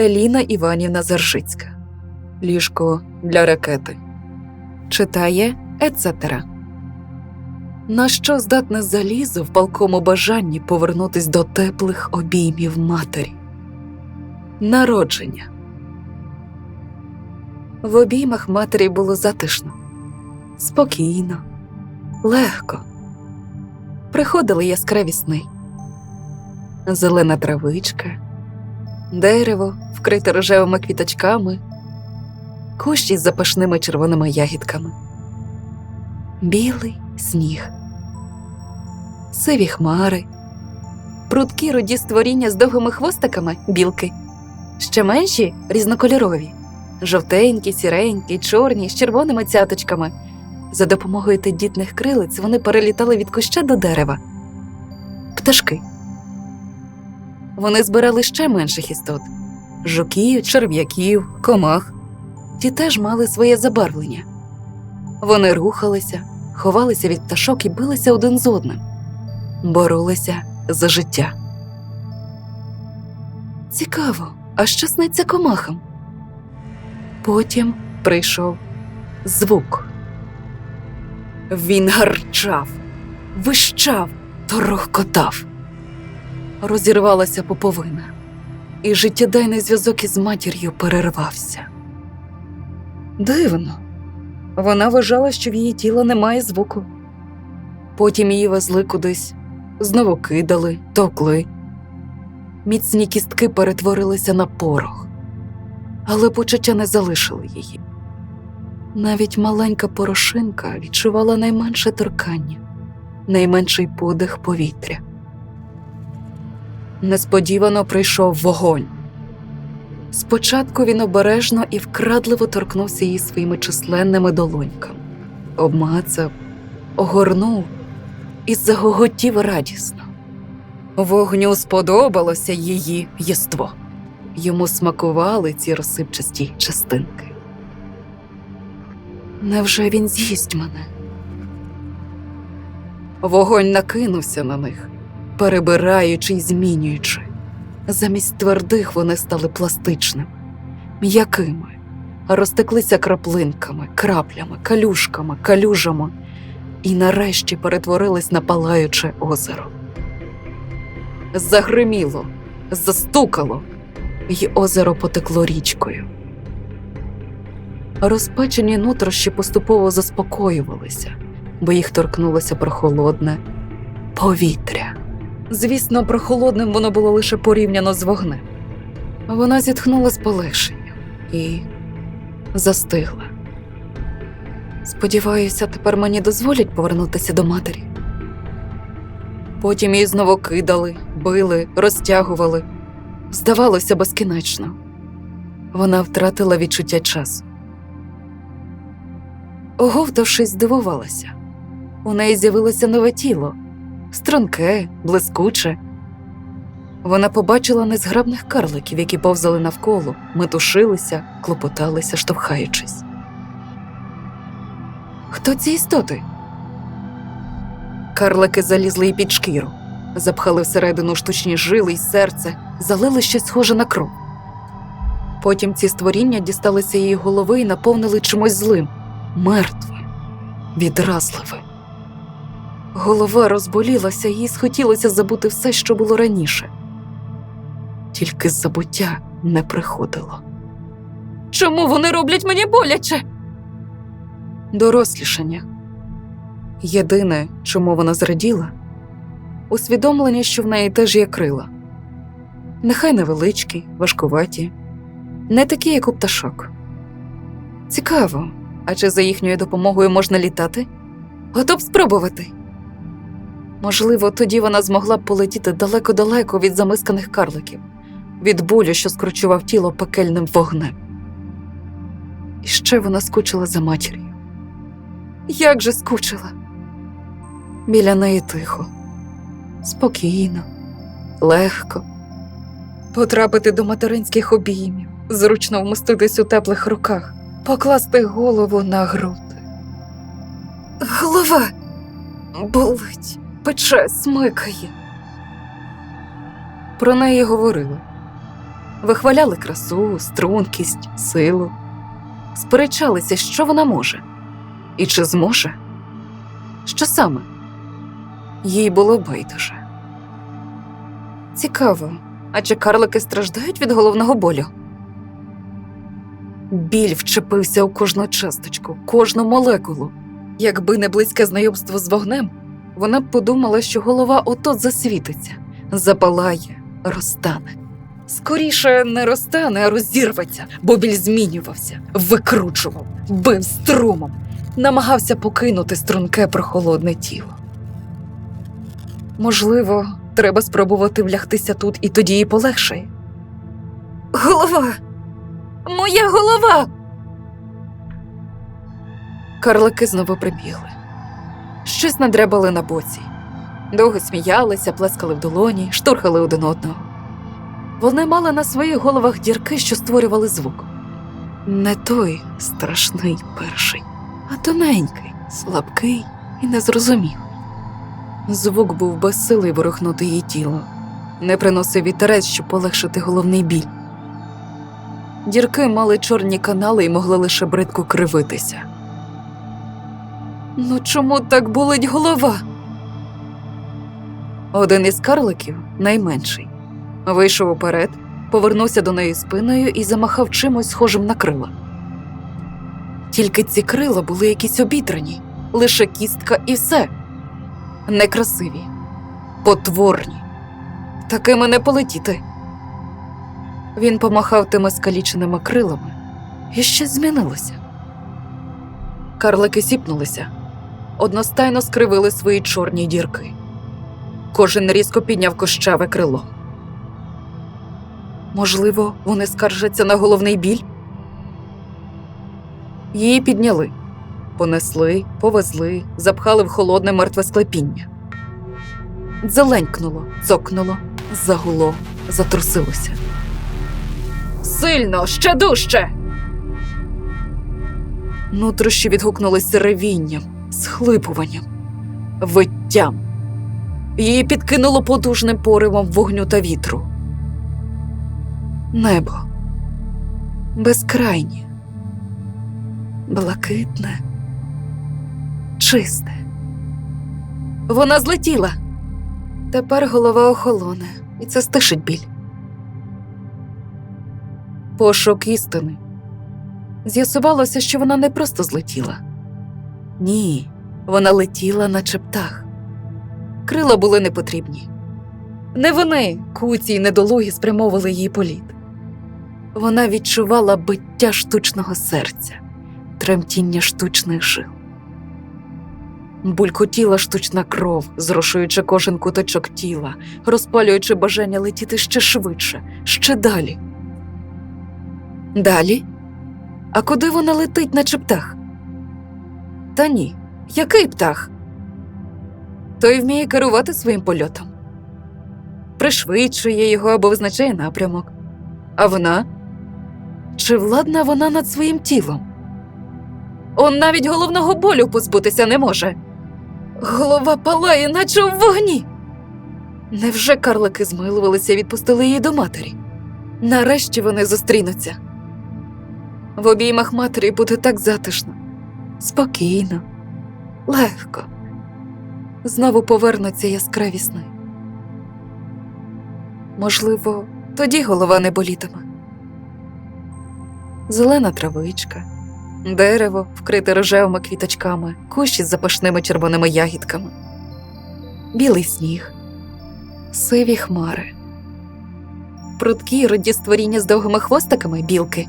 Еліна Іванівна Заржицька. Ліжко для ракети. Читає Ецетера. На що здатне залізо в палкому бажанні повернутись до теплих обіймів матері? Народження. В обіймах матері було затишно, спокійно, легко. Приходили яскраві сни. Зелена травичка, дерево, вкрите рожевими квіточками, кущі з запашними червоними ягідками, білий сніг, сиві хмари, прудкі руді створіння з довгими хвостиками білки, ще менші різнокольорові, жовтенькі, сіренькі, чорні, з червоними цяточками. За допомогою тендітних крилиць вони перелітали від куща до дерева. Пташки. Вони збирали ще менших істот жуків, черв'яків, комах. Ті теж мали своє забарвлення. Вони рухалися, ховалися від пташок і билися один з одним, боролися за життя. Цікаво, а що сниться комахам? Потім прийшов звук. Він гарчав, вищав, торохкотав. Розірвалася поповина, і життєдайний зв'язок із матір'ю перервався. Дивно. Вона вважала, що в її тіла немає звуку. Потім її везли кудись, знову кидали, товкли. Міцні кістки перетворилися на порох, але почуття не залишили її. Навіть маленька порошинка відчувала найменше торкання, найменший подих повітря. Несподівано прийшов вогонь. Спочатку він обережно і вкрадливо торкнувся її своїми численними долоньками, обмацав, огорнув і загоготів радісно. Вогню сподобалося її єство. Йому смакували ці розсипчасті частинки. Невже він з'їсть мене? Вогонь накинувся на них, перебираючи й змінюючи. Замість твердих вони стали пластичними, м'якими, розтеклися краплинками, краплями, калюшками, калюжами і нарешті перетворились на палаюче озеро. Загриміло, застукало, і озеро потекло річкою. Розпечені нутрощі поступово заспокоювалися, бо їх торкнулося прохолодне повітря. Звісно, прохолодним воно було лише порівняно з вогнем. Вона зітхнула з полегшенням і застигла. Сподіваюся, тепер мені дозволять повернутися до матері. Потім її знову кидали, били, розтягували. Здавалося безкінечно. Вона втратила відчуття часу. Оговтавшись, здивувалася. У неї з'явилося нове тіло струнке, блискуче. Вона побачила незграбних карликів, які повзали навколо, метушилися, клопоталися, штовхаючись. Хто ці істоти? Карлики залізли їй під шкіру, запхали всередину штучні жили й серце, залили щось схоже на кров. Потім ці створіння дісталися її голови і наповнили чимось злим, мертвим, відразливим. Голова розболілася, їй схотілося забути все, що було раніше. Тільки забуття не приходило. Чому вони роблять мені боляче? Дорослішання. Єдине, чому вона зраділа, усвідомлення, що в неї теж є крила. Нехай невеличкі, важкуваті, не такі, як у пташок. Цікаво, а чи за їхньою допомогою можна літати? Готов спробувати. Можливо, тоді вона змогла б полетіти далеко-далеко від замисканих карликів, від болю, що скручував тіло пекельним вогнем. І ще вона скучила за матір'ю. Як же скучила? Біля неї тихо, спокійно, легко. Потрапити до материнських обіймів, зручно вмоститись у теплих руках, покласти голову на груди. Голова болить пече, смикає. Про неї говорили. Вихваляли красу, стрункість, силу, сперечалися, що вона може і чи зможе. Що саме? Їй було байдуже. Цікаво, а чи карлики страждають від головного болю? Біль вчепився у кожну часточку, кожну молекулу. Якби не близьке знайомство з вогнем, вона б подумала, що голова отот засвітиться, запалає, розтане. Скоріше не розтане, а розірветься, бо біль змінювався, викручував, бив струмом, намагався покинути струнке прохолодне тіло. Можливо, треба спробувати влягтися тут і тоді їй полегшає. Голова! Моя голова! Карлики знову прибігли. Щось надрябали на боці. Довго сміялися, плескали в долоні, штурхали один одного. Вони мали на своїх головах дірки, що створювали звук. Не той страшний перший, а тоненький, слабкий і незрозумілий. Звук був безсилий ворухнути її тіло, не приносив вітерець, щоб полегшити головний біль. Дірки мали чорні канали і могли лише бридко кривитися. Ну чому так болить голова? Один із карликів, найменший, вийшов уперед, повернувся до неї спиною і замахав чимось схожим на крила. Тільки ці крила були якісь обідрані, лише кістка і все. Некрасиві, потворні. Такими не полетіти. Він помахав тими скаліченими крилами, і щось змінилося. Карлики сіпнулися, одностайно скривили свої чорні дірки. Кожен різко підняв кощаве крило. Можливо, вони скаржаться на головний біль? Її підняли, понесли, повезли, запхали в холодне мертве склепіння. Зеленькнуло, цокнуло, загуло, затрусилося. Сильно, ще дужче. Нутрощі відгукнулися ревінням, схлипуванням, виттям. Її підкинуло потужним поривом вогню та вітру. Небо безкрайнє, блакитне, чисте. Вона злетіла. Тепер голова охолоне, і це стишить біль. Пошук істини. З'ясувалося, що вона не просто злетіла. Ні, вона летіла, наче птах. Крила були непотрібні. Не вони, куці й недолугі, спрямовували її політ. Вона відчувала биття штучного серця, тремтіння штучних жил. Булькотіла штучна кров, зрошуючи кожен куточок тіла, розпалюючи бажання летіти ще швидше, ще далі. Далі? А куди вона летить, наче птах? Та ні, який птах? Той вміє керувати своїм польотом, пришвидшує його або визначає напрямок. А вона? Чи владна вона над своїм тілом? Он навіть головного болю позбутися не може. Голова палає, наче в вогні. Невже карлики змилувалися і відпустили її до матері? Нарешті вони зустрінуться. В обіймах матері буде так затишно, спокійно, легко. Знову повернуться яскраві сни. Можливо, тоді голова не болітиме. Зелена травичка, дерево, вкрите рожевими квіточками, кущі з запашними червоними ягідками, білий сніг, сиві хмари, прудкі роді створіння з довгими хвостиками білки,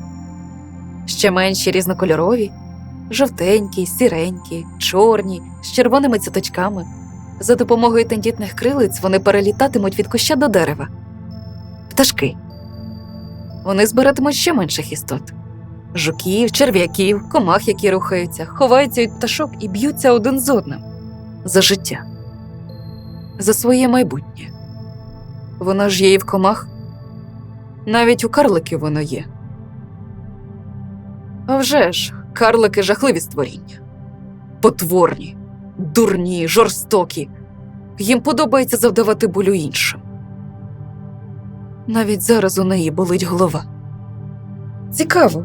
ще менші різнокольорові, жовтенькі, сіренькі, чорні, з червоними цяточками. За допомогою тендітних крилиць вони перелітатимуть від куща до дерева. Пташки. Вони збиратимуть ще менших істот: жуків, черв'яків, комах, які рухаються, ховаються від пташок і б'ються один з одним за життя, за своє майбутнє. Воно ж є і в комах. Навіть у карликів воно є. А вже ж, карлики жахливі створіння, потворні, дурні, жорстокі. Їм подобається завдавати болю іншим. Навіть зараз у неї болить голова. Цікаво.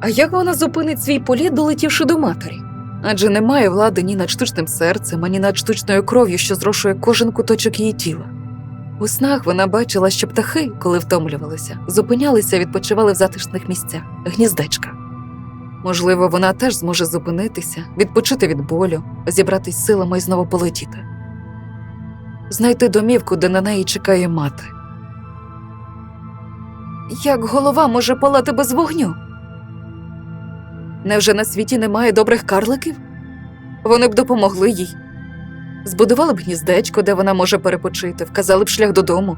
А як вона зупинить свій політ, долетівши до матері? Адже немає влади ні над штучним серцем, ані над штучною кров'ю, що зрошує кожен куточок її тіла. У снах вона бачила, що птахи, коли втомлювалися, зупинялися і відпочивали в затишних місцях, гніздечка. Можливо, вона теж зможе зупинитися, відпочити від болю, зібратись силами і знову полетіти. Знайти домівку, де на неї чекає мати. Як голова може палати без вогню? Невже на світі немає добрих карликів? Вони б допомогли їй. Збудували б гніздечко, де вона може перепочити, вказали б шлях додому.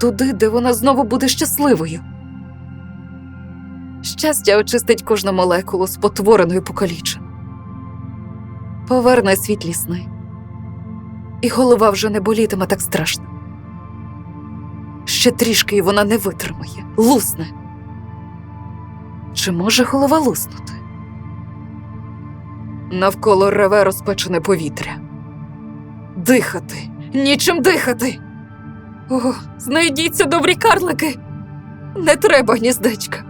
Туди, де вона знову буде щасливою. Щастя очистить кожну молекулу спотворену і покалічену. Поверне світлі сни. І голова вже не болітиме так страшно. Ще трішки і вона не витримає, лусне. Чи може голова луснути? Навколо реве розпечене повітря. Дихати, нічим дихати. О, знайдіться добрі карлики. Не треба гніздечка.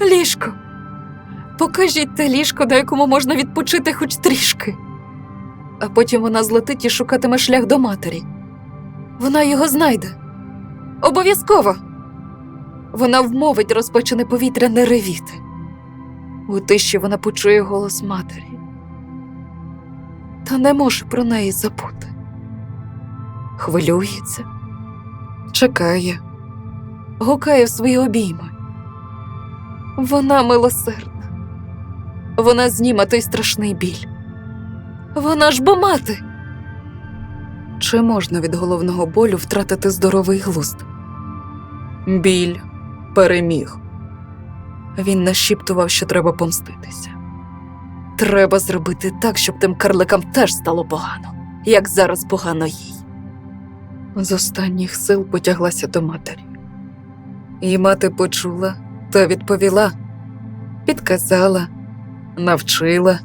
Ліжко. Покажіть те ліжко, на якому можна відпочити хоч трішки. А потім вона злетить і шукатиме шлях до матері. Вона його знайде. Обов'язково. Вона вмовить розпечене повітря не ревіти. У тиші вона почує голос матері. Та не може про неї забути. Хвилюється, чекає, гукає в свої обійми. Вона милосердна. Вона зніме той страшний біль. Вона ж бо мати. Чи можна від головного болю втратити здоровий глузд? Біль переміг. Він нашіптував, що треба помститися. Треба зробити так, щоб тим карликам теж стало погано, як зараз погано їй. З останніх сил потяглася до матері. І мати почула та відповіла, підказала, навчила.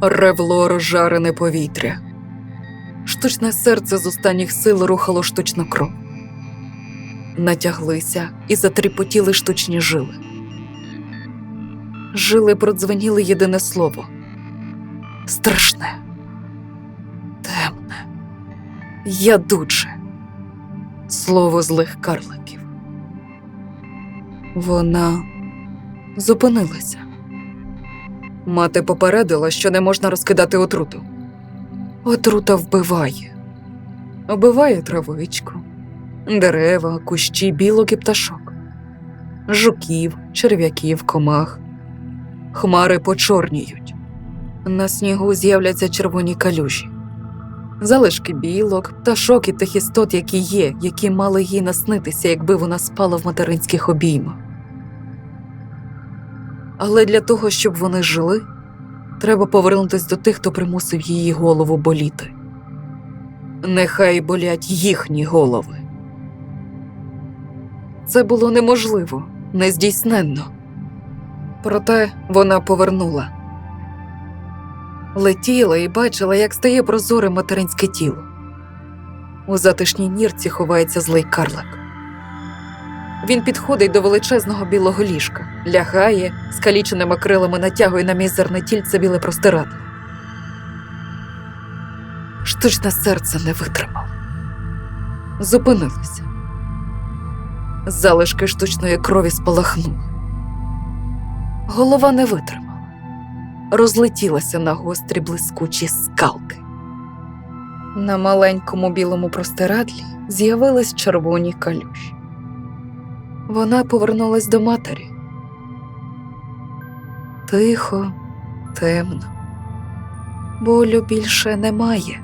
Ревло розжарене повітря. Штучне серце з останніх сил рухало штучну кров. Натяглися і затріпотіли штучні жили. Жили продзвеніли єдине слово страшне, темне, ядуче слово злих карликів. Вона зупинилася. Мати попередила, що не можна розкидати отруту. Отрута вбиває, вбиває травичку, дерева, кущі, білок і пташок, жуків, черв'яків, комах. Хмари почорніють. На снігу з'являться червоні калюжі. Залишки білок, пташок і тих істот, які є, які мали їй наснитися, якби вона спала в материнських обіймах. Але для того, щоб вони жили, треба повернутися до тих, хто примусив її голову боліти. Нехай болять їхні голови. Це було неможливо, нездійсненно. Проте вона повернула. Летіла і бачила, як стає прозоре материнське тіло. У затишній нірці ховається злий карлик. Він підходить до величезного білого ліжка, лягає, скаліченими крилами натягує на мізерне тільце біле простирадло. Штучне серце не витримало. Зупинилося. Залишки штучної крові спалахнули. Голова не витримала, розлетілася на гострі блискучі скалки. На маленькому білому простирадлі з'явились червоні калюші. Вона повернулась до матері. Тихо, темно. Болю більше немає.